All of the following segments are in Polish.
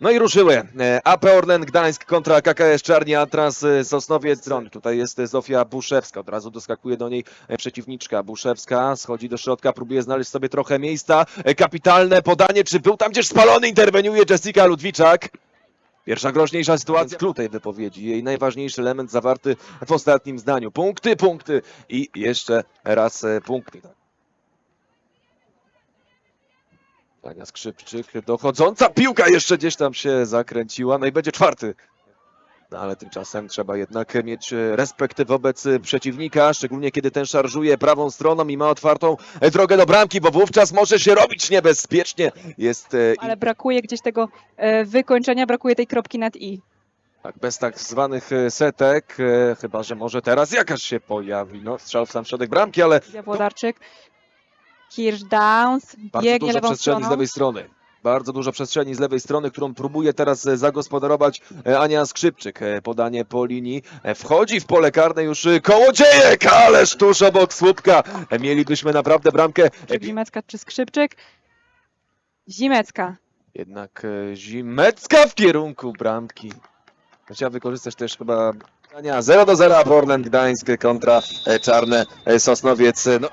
No i ruszyły. E, AP Orlen Gdańsk kontra KKS Czarni Atras e, Sosnowiec Dron. Tutaj jest e, Zofia Buszewska. Od razu doskakuje do niej przeciwniczka. Buszewska schodzi do środka, próbuje znaleźć sobie trochę miejsca. Kapitalne podanie. Czy był tam gdzieś spalony? Interweniuje Jessica Ludwiczak. Pierwsza groźniejsza sytuacja klucz tej wypowiedzi. Jej najważniejszy element zawarty w ostatnim zdaniu. Punkty, punkty i jeszcze raz punkty. Tania Skrzypczyk, dochodząca piłka jeszcze gdzieś tam się zakręciła, no i będzie czwarty. No ale tymczasem trzeba jednak mieć respekt wobec przeciwnika, szczególnie kiedy ten szarżuje prawą stroną i ma otwartą drogę do bramki, bo wówczas może się robić niebezpiecznie. Jest e, Ale brakuje gdzieś tego e, wykończenia, brakuje tej kropki nad i. tak, bez tak zwanych e, setek, chyba że może teraz jakaś się pojawi. No, strzał w sam środek bramki, ale Włodarczyk. Kirsch Downs. Bardzo Biegnie dużo lewą przestrzeni z stroną. lewej strony. Bardzo dużo przestrzeni z lewej strony, którą próbuje teraz e, zagospodarować e, Ania Skrzypczyk. E, Podanie po linii. Wchodzi w pole karne już Kołodziejek, ależ tuż obok słupka. Mielibyśmy naprawdę bramkę. Czy Zimecka czy Skrzypczyk? Zimecka. Jednak Zimecka w kierunku bramki. Chciała wykorzystać też chyba Ania 0 do 0 Portland Gdańsk kontra Czarne Sosnowiec. No,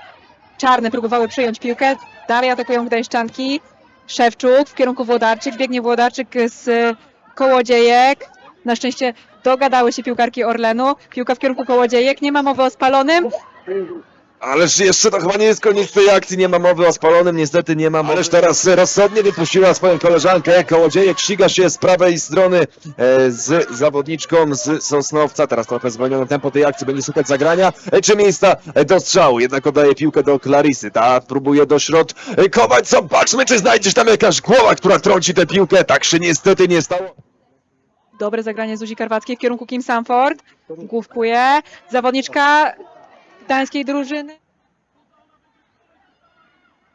Czarne próbowały przejąć piłkę. Dalej atakują Gdańszczanki. Szewczuk w kierunku Włodarczyk. Biegnie Włodarczyk z e, Kołodziejek. Na szczęście dogadały się piłkarki Orlenu. Piłka w kierunku Kołodziejek. Nie ma mowy o spalonym. Ależ jeszcze to chyba nie jest koniec tej akcji, nie ma mowy o spalonym, niestety nie ma mowy. Ależ teraz rozsądnie wypuściła swoją koleżankę, Kołodziejek ściga się z prawej strony e, z zawodniczką z Sosnowca, teraz trochę zwolnione tempo tej akcji, będzie szukać zagrania, e, czy miejsca e, do strzału, jednak oddaje piłkę do Klarisy, ta próbuje do środkować, zobaczmy czy znajdziesz tam jakaś głowa, która trąci tę piłkę, tak się niestety nie stało. Dobre zagranie Zuzi Karwackiej w kierunku Kim Sanford. Główkuje. Zawodniczka gdańskiej drużyny.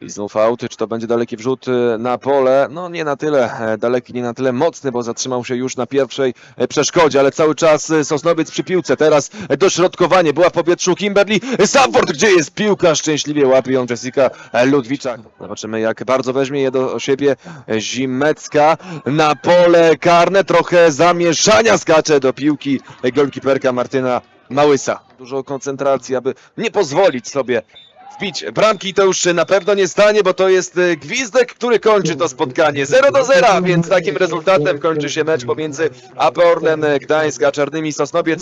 I znów aut, czy to będzie daleki wrzut e, na pole? No nie na tyle e, daleki, nie na tyle mocny, bo zatrzymał się już na pierwszej e, przeszkodzie, ale cały czas e, Sosnowiec przy piłce. Teraz dośrodkowanie, była w powietrzu Kimberly Sanford, gdzie jest piłka? Szczęśliwie łapie ją Jessica Ludwiczak. Zobaczymy jak bardzo weźmie je do siebie Zimecka na pole karne. Trochę zamieszania skacze do piłki golkiperka Martyna Małysa. Dużo koncentracji, aby nie pozwolić sobie wbić bramki to już na pewno nie stanie, bo to jest e, gwizdek, który kończy to spotkanie 0 do 0, więc takim rezultatem kończy się mecz pomiędzy AP Orlen Gdańsk a Czarnymi Sosnowiec.